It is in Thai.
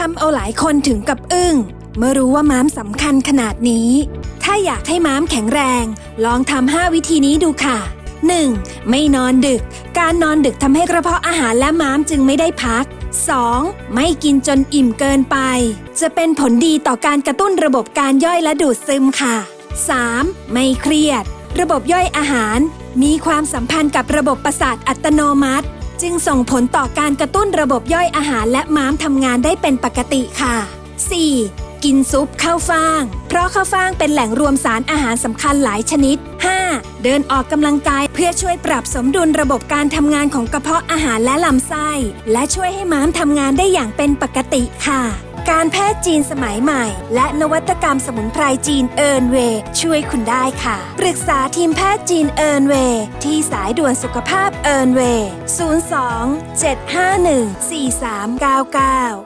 ทำเอาหลายคนถึงกับอึ้งเมื่อรู้ว่าม้ามสำคัญขนาดนี้ ถ้าอยากให้ม้ามแข็งแรง ลองทำ5วิธีนี้ดูค่ะ 1. ไม่นอนดึก การนอนดึกทำให้กระเพาะอาหารและม้ามจึงไม่ได้พัก 2. ไม่กินจนอิ่มเกินไป จะเป็นผลดีต่อการกระตุ้นระบบการย่อยและดูดซึมค่ะ 3. ไม่เครียด ระบบย่อยอาหาร มีความสัมพันธ์กับระบบประสาทอัตโนมัติ จึงส่งผลต่อการกระตุ้นระบบย่อยอาหารและม้ามทำงานได้เป็นปกติค่ะ 4. กินซุปข้าวฟ่าง เพราะข้าวฟ่างเป็นแหล่งรวมสารอาหารสำคัญหลายชนิด 5. เดินออกกำลังกายเพื่อช่วยปรับสมดุลระบบการทำงานของกระเพาะอาหารและลำไส้ และช่วยให้ม้ามทำงานได้อย่างเป็นปกติค่ะ การแพทย์จีนสมัยใหม่ และนวัตกรรมสมุนไพรจีนเอิร์นเวย์ช่วยคุณได้ค่ะ ปรึกษาทีมแพทย์จีนเอิร์นเวย์ที่สายด่วนสุขภาพเอิร์นเวย์ 02 751 4399